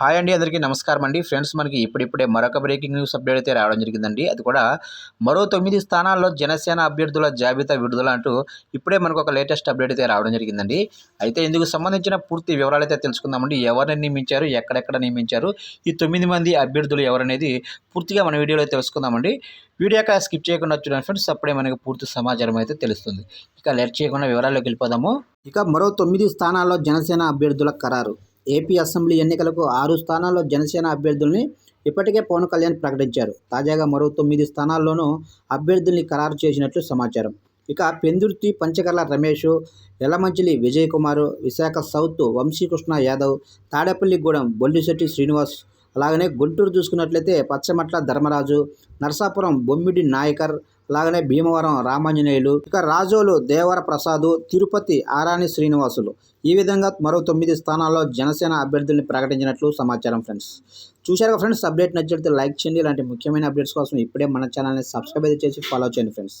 Hi అండి అందరికీ నమస్కారం అండి. ఫ్రెండ్స్ మనకి ఇప్పుడిప్పుడే మరొక బ్రేకింగ్ న్యూస్ అప్డేట్ అయితే రావడం జరిగిందండి. అది కూడా మరో తొమ్మిది స్థానాల్లో జనసేన అభ్యర్థుల జాబితా విడుదల అంటూ ఇప్పుడే మనకు ఒక లేటెస్ట్ అప్డేట్ అయితే రావడం జరిగిందండి. అయితే ఇందుకు సంబంధించిన పూర్తి వివరాలు అయితే తెలుసుకుందామండి. ఎవరిని నియమించారు ఎక్కడెక్కడ నియమించారు ఈ తొమ్మిది మంది అభ్యర్థులు ఎవరనేది పూర్తిగా మన వీడియోలో తెలుసుకుందామండి. వీడియో యొక్క స్కిప్ చేయకుండా చూడండి ఫ్రెండ్స్. అప్పుడే మనకి పూర్తి సమాచారం అయితే తెలుస్తుంది. ఇక లేట్ చేయకుండా వివరాల్లోకి వెళ్ళిపోదాము. ఇక మరో తొమ్మిది స్థానాల్లో జనసేన అభ్యర్థుల ఖరారు. ఏపీ అసెంబ్లీ ఎన్నికలకు ఆరు స్థానాల్లో జనసేన అభ్యర్థుల్ని ఇప్పటికే పవన్ కళ్యాణ్ ప్రకటించారు. తాజాగా మరో తొమ్మిది స్థానాల్లోనూ అభ్యర్థుల్ని ఖరారు చేసినట్లు సమాచారం. ఇక పెందుర్తి పంచకర్ల రమేష్ ఎలమంచిలి విజయ్ కుమార్ విశాఖ సౌత్ వంశీకృష్ణ యాదవ్ తాడేపల్లిగూడెం బొల్లిశెట్టి శ్రీనివాస్ అలాగనే గుంటూరు చూసుకున్నట్లయితే పచ్చమట్ల ధర్మరాజు నరసాపురం బొమ్మిడి నాయకర్ అలాగనే భీమవరం రామాంజనేయులు ఇక రాజోలు దేవర ప్రసాద్ తిరుపతి ఆరాని శ్రీనివాసులు. ఈ విధంగా మరో తొమ్మిది స్థానాల్లో జనసేన అభ్యర్థుల్ని ప్రకటించినట్లు సమాచారం ఫ్రెండ్స్. చూశారు ఫ్రెండ్స్ అప్డేట్ నచ్చితే లైక్ చేయండి. ఇలాంటి ముఖ్యమైన అప్డేట్స్ కోసం ఇప్పుడే మన ఛానల్ని సబ్స్క్రైబ్ అయితే చేసి ఫాలో చేయండి ఫ్రెండ్స్.